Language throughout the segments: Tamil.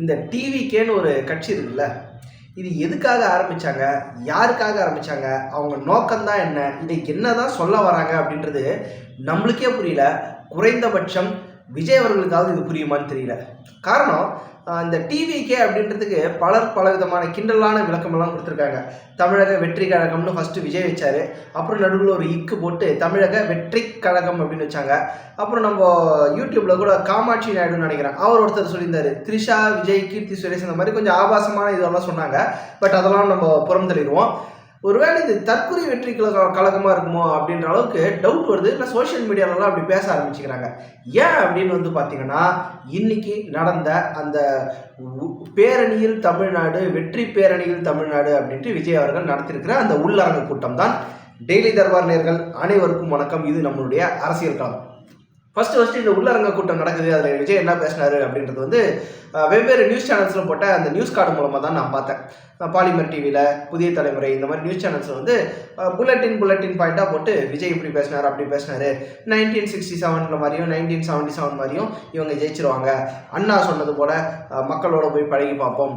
இந்த டிவிக்கேன்னு ஒரு கட்சி இருக்குல்ல இது எதுக்காக ஆரம்பிச்சாங்க யாருக்காக ஆரம்பித்தாங்க அவங்க நோக்கம்தான் என்ன இதை என்னதான் சொல்ல வராங்க அப்படின்றது நம்மளுக்கே புரியல. குறைந்தபட்சம் விஜய் அவர்களுக்காவது இது புரியுமான்னு தெரியல. காரணம் இந்த டிவிகே அப்படின்றதுக்கு பலர் பல விதமான கிண்டலான விளக்கமெல்லாம் கொடுத்துருக்காங்க. தமிழக வெற்றி கழகம்னு ஃபஸ்ட்டு விஜய் வச்சார். அப்புறம் நடுவில் ஒரு இக்கு போட்டு தமிழக வெற்றி கழகம் அப்படின்னு வச்சாங்க. அப்புறம் நம்ம யூடியூப்பில் கூட காமாட்சி நாயுடுன்னு நினைக்கிறேன். அவர் ஒருத்தர் சொல்லியிருந்தார். த்ரிஷா விஜய் கீர்த்தி சுரேஷ் இந்த மாதிரி கொஞ்சம் ஆபாசமான இதெல்லாம் சொன்னாங்க. பட் அதெல்லாம் நம்ம புறம் தள்ளிடுவோம் ஒருவேளை இது தற்கொலை வெற்றி கழக கழகமாக இருக்குமோ அப்படின்ற அளவுக்கு டவுட் வருது. இல்லை சோஷியல் மீடியாலலாம் அப்படி பேச ஆரம்பிச்சுக்கிறாங்க. ஏன் அப்படின்னு வந்து பார்த்தீங்கன்னா இன்னைக்கு நடந்த அந்த உ- பேரணியில் தமிழ்நாடு வெற்றி பேரணியில் தமிழ்நாடு அப்படின்ட்டு விஜய் அவர்கள் நடத்தியிருக்கிற அந்த உள்ளரங்க கூட்டம் தான். டெய்லி தர்பார் நேர்கள் அனைவருக்கும் வணக்கம். இது நம்மளுடைய அரசியல் களம். ஃபர்ஸ்ட் ஃபர்ஸ்ட் இந்த உள்ளரங்க கூட்டம் நடக்குது. அதில் விஜய் என்ன பேசினாரு அப்படின்றது வந்து வெவ்வேறு நியூஸ் சேனல்ஸில் போட்ட அந்த நியூஸ் கார்டு மூலமாக தான் நான் பார்த்தேன். பாலிமர் டிவியில் புதிய தலைமுறை இந்த மாதிரி நியூஸ் சேனல்ஸில் வந்து புல்லட்டின் புல்லட்டின் பாயிண்டாக போட்டு விஜய் இப்படி பேசினார் அப்படி பேசினாரு. நைன்டீன் சிக்ஸ்டி செவனில் மாதிரியும் நைன்டீன் செவன்ட்டி செவன் மாதிரியும் இவங்க ஜெயிச்சிருவாங்க. அண்ணா சொன்னது போல் மக்களோட போய் பழகி பார்ப்போம்.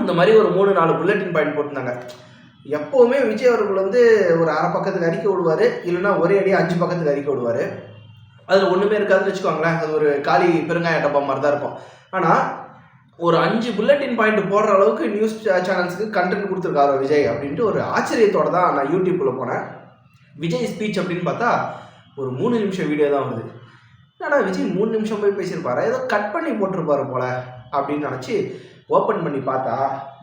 அந்த மாதிரி ஒரு மூணு நாலு புல்லட்டின் பாயிண்ட் போட்டிருந்தாங்க. எப்போவுமே விஜய் அவர்கள் வந்து ஒரு அரை பக்கத்துக்கு அறிக்கை விடுவார் இல்லைன்னா ஒரே அடி அஞ்சு பக்கத்துக்கு அறிக்கை விடுவார். அதில் ஒன்றுமே இருக்காதுன்னு வச்சுக்கோங்களேன். அது ஒரு காலி பெருங்காய டப்பா மாதிரி தான் இருக்கும். ஆனால் ஒரு அஞ்சு புல்லட்டின் பாயிண்ட் போடுற அளவுக்கு நியூஸ் சேனல்ஸுக்கு கண்டென்ட் கொடுத்துருக்காரு விஜய் அப்படின்ட்டு ஒரு ஆச்சரியத்தோட தான் நான் யூடியூப்பில் போனேன். விஜய் ஸ்பீச் அப்படின்னு பார்த்தா ஒரு மூணு நிமிஷம் வீடியோ தான் வருது. ஆனால் விஜய் மூணு நிமிஷம் போய் பேசியிருப்பாரு? ஏதோ கட் பண்ணி போட்டிருப்பாரு போல அப்படின்னு நினச்சி ஓப்பன் பண்ணி பார்த்தா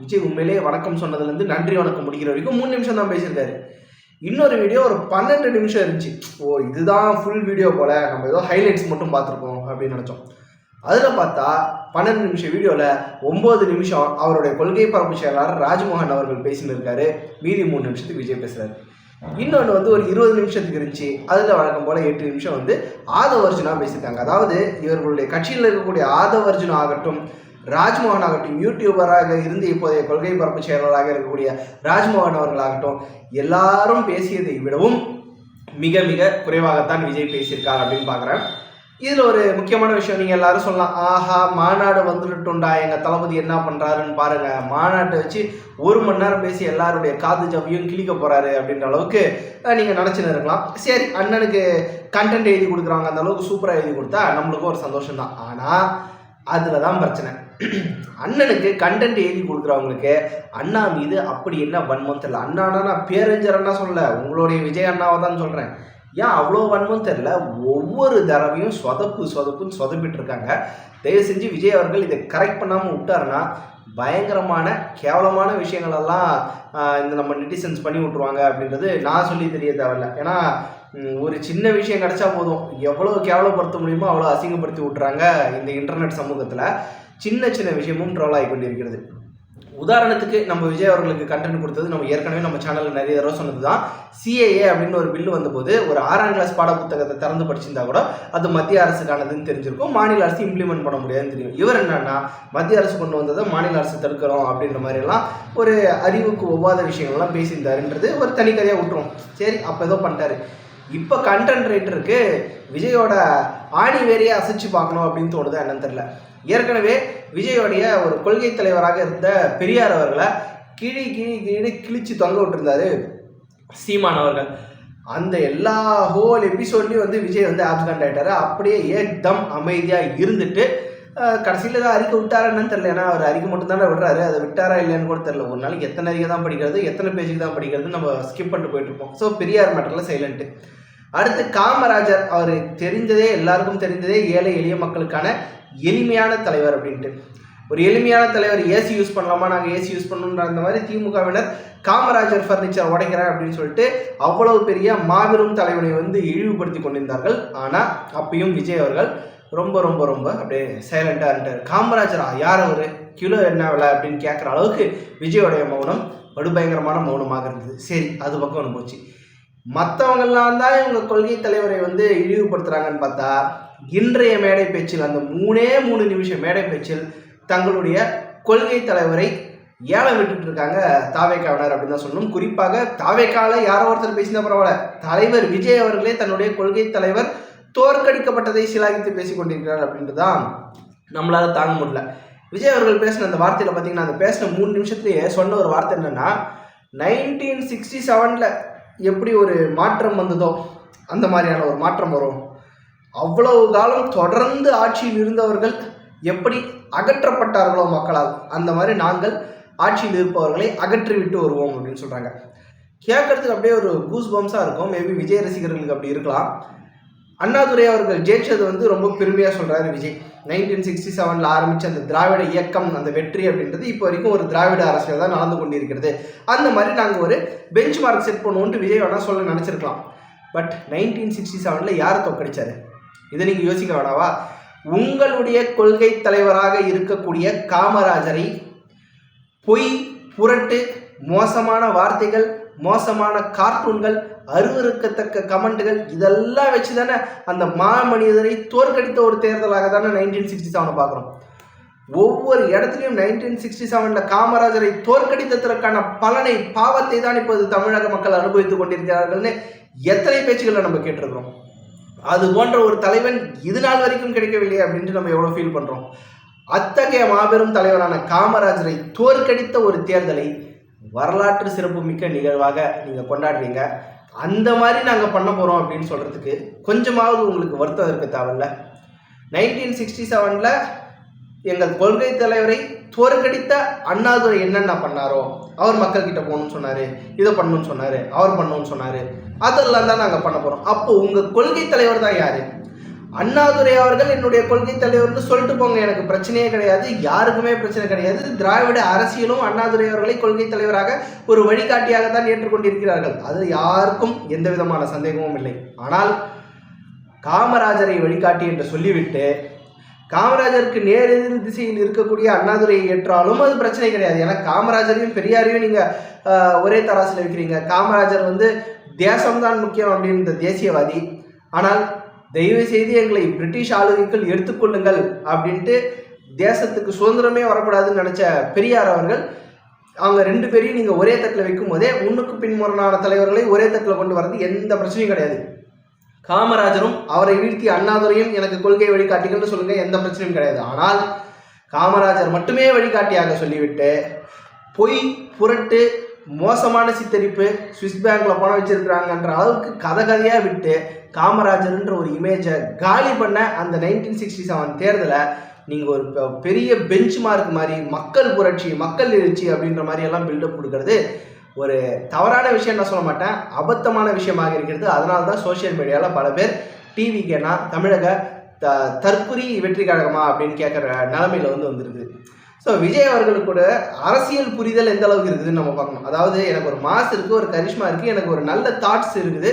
விஜய் உண்மையிலேயே வணக்கம் சொன்னதுலேருந்து நன்றி வணக்கம் முடிக்கிற வரைக்கும் மூணு நிமிஷம் தான் பேசியிருக்காரு. இன்னொரு வீடியோ ஒரு பன்னெண்டு நிமிஷம் இருந்துச்சு. ஓ இதுதான் ஃபுல் வீடியோ போல. நம்ம ஏதோ ஹைலைட்ஸ் மட்டும் பார்த்துருக்கோம் அப்படின்னு நினச்சோம். அதில் பார்த்தா பன்னெண்டு நிமிஷம் வீடியோவில் ஒம்பது நிமிஷம் அவருடைய கொள்கை பரப்பு செயலாளர் ராஜ்மோகன் அவர்கள் பேசினிருக்காரு மீதி மூணு நிமிஷத்துக்கு விஜய் பேசுகிறார் இன்னொன்று வந்து ஒரு இருபது நிமிஷத்துக்கு இருந்துச்சு. அதில் வழக்கம் போல் எட்டு நிமிஷம் வந்து ஆதவர்ஜுனா பேசியிருக்காங்க. அதாவது இவர்களுடைய கட்சியில் இருக்கக்கூடிய ஆதவர்ஜுனா ஆகட்டும் ராஜ்மோகன் ஆகட்டும் யூடியூபராக இருந்து இப்போதைய கொள்கை பரப்பு செயலாளராக இருக்கக்கூடிய ராஜ்மோகன் அவர்களாகட்டும் எல்லாரும் பேசியதை விடவும் மிக மிக குறைவாகத்தான் விஜய் பேசியிருக்கார் அப்படின்னு பார்க்குறேன். இதில் ஒரு முக்கியமான விஷயம் நீங்கள் எல்லாரும் சொல்லலாம். ஆஹா மாநாடு வந்துட்டுண்டா எங்கள் தளபதி என்ன பண்ணுறாருன்னு பாருங்கள் மாநாட்டை வச்சு ஒரு மணி நேரம் பேசி எல்லாருடைய காது ஜவியும் கிழிக்க போகிறாரு அப்படின்ற அளவுக்கு நீங்கள் நினச்சின்னு இருக்கலாம். சரி அண்ணனுக்கு கண்டென்ட் எழுதி கொடுக்குறாங்க அந்த அளவுக்கு சூப்பராக எழுதி கொடுத்தா நம்மளுக்கும் ஒரு சந்தோஷம் தான் ஆனால் அதில் தான் பிரச்சனை. அண்ணனுக்கு கண்டென்ட் எழுதி கொடுக்குறவங்களுக்கு அண்ணா மீது அப்படி என்ன வன்மம் தெரியல. அண்ணானா நான் பேரறிஞர் அண்ணா சொல்லல. உங்களுடைய விஜய் அண்ணாவை தான் சொல்கிறேன் ஏன் அவ்வளோ வன்மம் தெரில ஒவ்வொரு தடவையும் சொதப்பு சொதப்புன்னு சொதப்பிட்டு இருக்காங்க. தயவு செஞ்சு விஜய் அவர்கள் இதை கரெக்ட் பண்ணாமல் விட்டாருன்னா பயங்கரமான கேவலமான விஷயங்களெல்லாம் இந்த நம்ம நெட்டிசன்ஸ் பண்ணி விட்ருவாங்க அப்படின்றது நான் சொல்லி தெரிய தேவையில்ல. ஏன்னா ஒரு சின்ன விஷயம் கிடைச்சா போதும். எவ்வளோ கேவலப்படுத்த முடியுமோ அவ்வளோ அசிங்கப்படுத்தி விட்றாங்க இந்த இன்டர்நெட் சமூகத்தில். சின்ன சின்ன விஷயமும் ட்ரோல் ஆகி கொண்டிருக்கிறது. உதாரணத்துக்கு நம்ம விஜய் அவர்களுக்கு கண்டென்ட் கொடுத்தது நம்ம ஏற்கனவே நம்ம சேனலில் நிறைய தடவை சொன்னது தான் சிஏஏ அப்படின்னு ஒரு பில்லு வந்தபோது ஒரு ஆறாம் கிளாஸ் பாட புத்தகத்தை திறந்து படிச்சிருந்தா கூட அது மத்திய அரசுக்கானதுன்னு தெரிஞ்சிருக்கும். மாநில அரசு இம்ப்ளிமெண்ட் பண்ண முடியாதுன்னு தெரியும். இவர் என்னன்னா மத்திய அரசு கொண்டு வந்ததை மாநில அரசு தடுக்கிறோம் அப்படின்ற மாதிரிலாம் ஒரு அறிவுக்கு ஒவ்வாத விஷயங்கள்லாம் பேசியிருந்தாருன்றது ஒரு தனிக்கதையாக விட்டுரும் சரி அப்போ ஏதோ பண்ணிட்டாரு. இப்போ கண்டென்ட் ரைட்டருக்கு விஜயோட ஆணி வேறையே அசைச்சு பார்க்கணும் அப்படின்னு தோணுது என்னன்னு தெரில ஏற்கனவே விஜயோடைய ஒரு கொள்கை தலைவராக இருந்த பெரியார் அவர்களை கிழி கிழி கிழி கிழிச்சு தொங்க விட்டுருந்தாரு சீமான் அவர்கள். அந்த எல்லா ஹோல் எபிசோட்லேயும் வந்து விஜய் வந்து ஆப்ஸ்கண்ட் ஆகிட்டாரு அப்படியே ஏக்தம் அமைதியாக இருந்துட்டு கடைசியில் ஏதாவது அறிக்கை விட்டாரா என்னன்னு தெரியல. ஏன்னா அவர் அறிக்கை மட்டும் தானே விடுறாரு. அதை விட்டாரா இல்லைன்னு கூட தெரியல. ஒரு நாளைக்கு எத்தனை அறிக்கை தான் படிக்கிறது எத்தனை பேஜுக்கு தான் படிக்கிறது நம்ம ஸ்கிப் பண்ணிட்டு போயிட்டு இருப்போம். ஸோ பெரியார் மேட்டரில் சைலண்ட்டு அடுத்து காமராஜர் அவர் தெரிந்ததே எல்லாருக்கும் தெரிந்ததே ஏழை எளிய மக்களுக்கான எளிமையான தலைவர் அப்படின்ட்டு. ஒரு எளிமையான தலைவர் ஏசி யூஸ் பண்ணலாமா? நாங்கள் ஏசி யூஸ் பண்ணணுன்ற அந்த மாதிரி திமுகவினர் காமராஜர் ஃபர்னிச்சர் உடைக்கிறேன் அப்படின்னு சொல்லிட்டு அவ்வளவு பெரிய மாபெரும் தலைவனை வந்து இழிவுபடுத்தி கொண்டிருந்தார்கள். ஆனால் அப்பயும் விஜய் அவர்கள் ரொம்ப ரொம்ப ரொம்ப அப்படியே சைலண்டாக இருந்தார் காமராஜரா யார் அவர்? கிலோ என்ன விலை அப்படின்னு கேட்குற அளவுக்கு விஜயோடைய மௌனம் படுபயங்கரமான மௌனமாக இருந்தது. சரி அது பக்கம் ஒன்று போச்சு. மற்றவங்கெல்லாம் தான் இவங்க கொள்கை தலைவரை வந்து இழிவுபடுத்துகிறாங்கன்னு பார்த்தா இன்றைய மேடை பேச்சில் அந்த மூணே மூணு நிமிஷம் மேடை பேச்சில் தங்களுடைய கொள்கை தலைவரை ஏழை விட்டுட்டு இருக்காங்க தாவேக்காவினர் அப்படின்னு தான் சொல்லணும். குறிப்பாக தாவேக்கால யாரோ ஒருத்தர் பேசினா பரவாயில்ல. தலைவர் விஜய் அவர்களே தன்னுடைய கொள்கை தலைவர் தோற்கடிக்கப்பட்டதை சிலாகித்து பேசிக் கொண்டிருக்கிறார் அப்படின்றது தான் நம்மளால தாங்க முடியல. விஜய் அவர்கள் பேசின அந்த வார்த்தையில் பார்த்தீங்கன்னா அந்த பேசின மூணு நிமிஷத்துலேயே சொன்ன ஒரு வார்த்தை என்னென்னா நைன்டீன் சிக்ஸ்டி செவனில் எப்படி ஒரு மாற்றம் வந்ததோ அந்த மாதிரியான ஒரு மாற்றம் வரும். அவ்வளவு காலம் தொடர்ந்து ஆட்சியில் இருந்தவர்கள் எப்படி அகற்றப்பட்டார்களோ மக்களால் அந்த மாதிரி நாங்கள் ஆட்சியில் இருப்பவர்களை அகற்றி விட்டு வருவோம் அப்படின்னு சொல்கிறாங்க கேட்கறதுக்கு அப்படியே ஒரு கூஸ் பம்ஸாக இருக்கும். மேபி விஜய் ரசிகர்களுக்கு அப்படி இருக்கலாம். அண்ணாதுரை அவர்கள் ஜெயிச்சது வந்து ரொம்ப பெருமையாக சொல்கிறாரு விஜய். நைன்டீன் சிக்ஸ்டி செவனில் ஆரம்பித்த அந்த திராவிட இயக்கம் அந்த வெற்றி அப்படின்றது இப்போ வரைக்கும் ஒரு திராவிட அரசியல் தான் நடந்து கொண்டிருக்கிறது. அந்த மாதிரி நாங்கள் ஒரு பெஞ்ச் மார்க் செட் பண்ணுவோன்ட்டு விஜய் வேணால் சொல்ல நினச்சிருக்கலாம். பட் நைன்டீன் சிக்ஸ்டி செவனில் யாரை தோக்கடிச்சாரு இதை நீங்கள் யோசிக்க வேணாவா? உங்களுடைய கொள்கை தலைவராக இருக்கக்கூடிய காமராஜரை பொய் புரட்டு மோசமான வார்த்தைகள் மோசமான கார்ட்டூன்கள் அருவறுக்கத்தக்க கமெண்ட்டுகள் இதெல்லாம் வச்சு தானே அந்த மாமனிதரை தோற்கடித்த ஒரு தேர்தலாக தானே நைன்டீன் சிக்ஸ்டி செவனை பார்க்குறோம். ஒவ்வொரு இடத்துலையும் நைன்டீன் சிக்ஸ்டி செவனில் காமராஜரை தோற்கடித்ததற்கான பலனை பாவத்தை தான் இப்போது தமிழக மக்கள் அனுபவித்துக் கொண்டிருக்கிறார்கள்னு எத்தனை பேச்சுகளை நம்ம கேட்டிருக்கிறோம்? அது போன்ற ஒரு தலைவன் இது நாள் வரைக்கும் கிடைக்கவில்லை அப்படின்ட்டு நம்ம எவ்வளோ ஃபீல் பண்ணுறோம் அத்தகைய மாபெரும் தலைவரான காமராஜரை தோற்கடித்த ஒரு தேர்தலை வரலாற்று சிறப்புமிக்க நிகழ்வாக நீங்கள் கொண்டாடுறீங்க. அந்த மாதிரி நாங்கள் பண்ண போகிறோம் அப்படின்னு சொல்கிறதுக்கு கொஞ்சமாவது உங்களுக்கு வருத்தம் இருக்க தேவையில்ல. நைன்டீன் சிக்ஸ்டி செவனில் எங்கள் கொள்கை தலைவரை தோற்கடித்த அண்ணாதுரை என்னென்ன பண்ணாரோ அவர் மக்கள்கிட்ட போகணும்னு சொன்னார் இதை பண்ணணும்னு சொன்னார் அவர் பண்ணணும்னு சொன்னார். அதெல்லாம் தான் நாங்கள் பண்ண போகிறோம் அப்போ உங்கள் கொள்கை தலைவர் தான் யார்? அண்ணாதுரை அவர்கள் என்னுடைய கொள்கை தலைவர்னு சொல்லிட்டு போங்க எனக்கு பிரச்சனையே கிடையாது யாருக்குமே பிரச்சனை கிடையாது. திராவிட அரசியலும் அண்ணாதுரை அவர்களை கொள்கை தலைவராக ஒரு வழிகாட்டியாக தான் ஏற்றுக்கொண்டிருக்கிறார்கள். அது யாருக்கும் எந்த விதமான சந்தேகமும் இல்லை. ஆனால் காமராஜரை வழிகாட்டி என்று சொல்லிவிட்டு காமராஜருக்கு நேர் எதிர் திசையில் இருக்கக்கூடிய அண்ணாதுரையை ஏற்றாலும் அது பிரச்சனை கிடையாது. ஏன்னா காமராஜரையும் பெரியாரையும் நீங்கள் ஒரே தராசில் வைக்கிறீங்க. காமராஜர் வந்து தேசம்தான் முக்கியம் அப்படின்ற தேசியவாதி. ஆனால் தயவு செய்து எங்களை பிரிட்டிஷ் ஆளுகைகள் எடுத்துக்கொள்ளுங்கள் அப்படின்ட்டு தேசத்துக்கு சுதந்திரமே வரக்கூடாதுன்னு நினச்ச பெரியார் அவர்கள் அவங்க ரெண்டு பேரையும் நீங்கள் ஒரே தட்டில் வைக்கும் போதே முன்னுக்கு பின்முரணான தலைவர்களை ஒரே தட்டில் கொண்டு வரது எந்த பிரச்சனையும் கிடையாது. காமராஜரும் அவரை வீழ்த்தி அண்ணாதுரையும் எனக்கு கொள்கை வழிகாட்டிகள்னு சொல்லுங்க எந்த பிரச்சனையும் கிடையாது. ஆனால் காமராஜர் மட்டுமே வழிகாட்டியாக சொல்லிவிட்டு பொய் புரட்டு மோசமான சித்தரிப்பு சுவிஸ் பேங்க்ல பணம் வச்சிருக்கிறாங்கன்ற அளவுக்கு கதை கதையாக விட்டு காமராஜர்ன்ற ஒரு இமேஜை காலி பண்ண அந்த நைன்டீன் சிக்ஸ்டி செவன் தேர்தலை நீங்கள் ஒரு பெரிய பெஞ்ச் மார்க் மாதிரி மக்கள் புரட்சி மக்கள் எழுச்சி அப்படின்ற மாதிரி எல்லாம் பில்டப் கொடுக்கறது ஒரு தவறான விஷயம் நான் சொல்ல மாட்டேன். அபத்தமான விஷயமாக இருக்கிறது. அதனால தான் சோஷியல் மீடியாவில் பல பேர் டிவிக்கேனா தமிழக த தற்குறி வெற்றி கழகமா அப்படின்னு கேட்குற நிலமையில் வந்து வந்திருக்குது. ஸோ விஜய் அவர்களுக்கு கூட அரசியல் புரிதல் எந்த அளவுக்கு இருக்குதுன்னு நம்ம பார்க்கணும். அதாவது எனக்கு ஒரு மாஸ் இருக்குது ஒரு கரிஷ்மா இருக்குது எனக்கு ஒரு நல்ல தாட்ஸ் இருக்குது.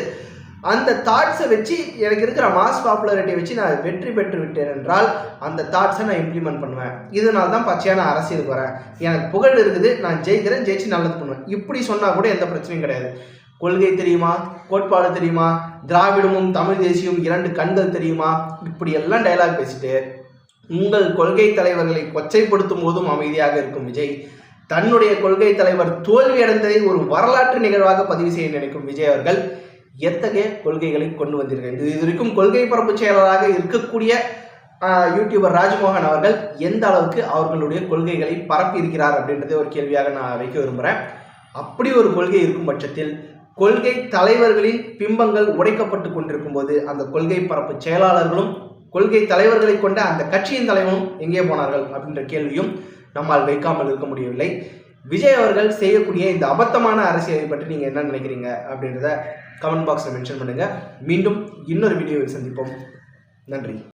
அந்த தாட்ஸை வச்சு எனக்கு இருக்கிற மாஸ் பாப்புலாரிட்டியை வச்சு நான் வெற்றி பெற்று விட்டேன் என்றால் அந்த தாட்ஸை நான் இம்ப்ளிமெண்ட் பண்ணுவேன். இதனால தான் பச்சையான அரசியலுக்கு வரேன். எனக்கு புகழ் இருக்குது நான் ஜெயிக்கிறேன் ஜெயிச்சு நல்லது பண்ணுவேன். இப்படி சொன்னால் கூட எந்த பிரச்சனையும் கிடையாது. கொள்கை தெரியுமா? கோட்பாடு தெரியுமா? திராவிடமும் தமிழ் தேசியமும் இரண்டு கண்கள் தெரியுமா? இப்படி எல்லாம் டைலாக் பேசிட்டு உங்கள் கொள்கை தலைவர்களை கொச்சைப்படுத்தும் போதும் அமைதியாக இருக்கும் விஜய். தன்னுடைய கொள்கை தலைவர் தோல்வி அடைந்ததை ஒரு வரலாற்று நிகழ்வாக பதிவு செய்ய நினைக்கும் விஜய் அவர்கள் எத்தகைய கொள்கைகளை கொண்டு வந்திருக்காங்க இது வரைக்கும் கொள்கை பரப்பு செயலராக இருக்கக்கூடிய யூடியூபர் ராஜ்மோகன் அவர்கள் எந்த அளவுக்கு அவர்களுடைய கொள்கைகளை பரப்பி இருக்கிறார் அப்படின்றதே ஒரு கேள்வியாக நான் வைக்க விரும்புகிறேன் அப்படி ஒரு கொள்கை இருக்கும் பட்சத்தில் கொள்கை தலைவர்களின் பிம்பங்கள் உடைக்கப்பட்டு கொண்டிருக்கும் போது அந்த கொள்கை பரப்பு செயலாளர்களும் கொள்கை தலைவர்களை கொண்ட அந்த கட்சியின் தலைவரும் எங்கே போனார்கள் அப்படின்ற கேள்வியும் நம்மால் வைக்காமல் இருக்க முடியவில்லை. விஜய் அவர்கள் செய்யக்கூடிய இந்த அபத்தமான அரசியலை பற்றி நீங்கள் என்ன நினைக்கிறீங்க அப்படின்றத கமெண்ட் பாக்ஸில் மென்ஷன் பண்ணுங்கள் மீண்டும் இன்னொரு வீடியோவில் சந்திப்போம். நன்றி.